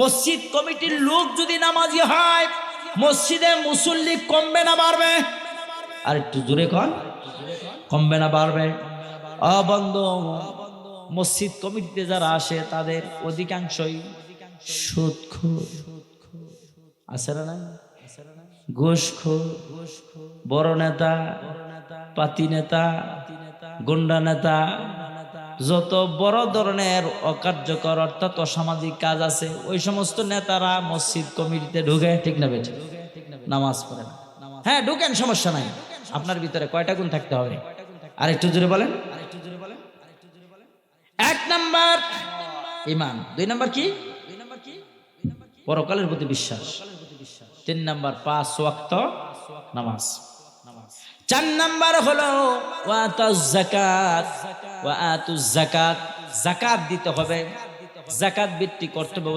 মসজিদ কমিটির লোক যদি নামাজি হয়, মসজিদে মুসল্লি কমবে না বাড়বে? আর একটু জোরে কন, কমবে না বাড়বে? অবন্ধ মসজিদ কমিটিতে যারা আসে, তাদের অধিকাংশই আছে না নাই? বড় নেতা, পাতি নেতা, গুন্ডা নেতা যত বড় ধরনের অকার্যকর অর্থাৎ অসামাজিক কাজ আছে, ওই সমস্ত নেতারা মসজিদ কমিটিতে ঢুকে, ঠিক না বেঠে নামাজ পড়ে না। হ্যাঁ ঢুকেন, সমস্যা নাই। আপনার ভিতরে কয়টা গুণ থাকতে হবে? আর একটু জোরে বলেন। এক নাম্বার ইমান। দুই নাম্বার কি? পরকালের প্রতি বিশ্বাস। তিন নাম্বার পাঁচ ওয়াক্ত নামাজ। চার নাম্বার হলো জাকাত জাকাত জাকাত দিতে হবে। জাকাত ভিত্তিক অর্থ ব্যবস্থা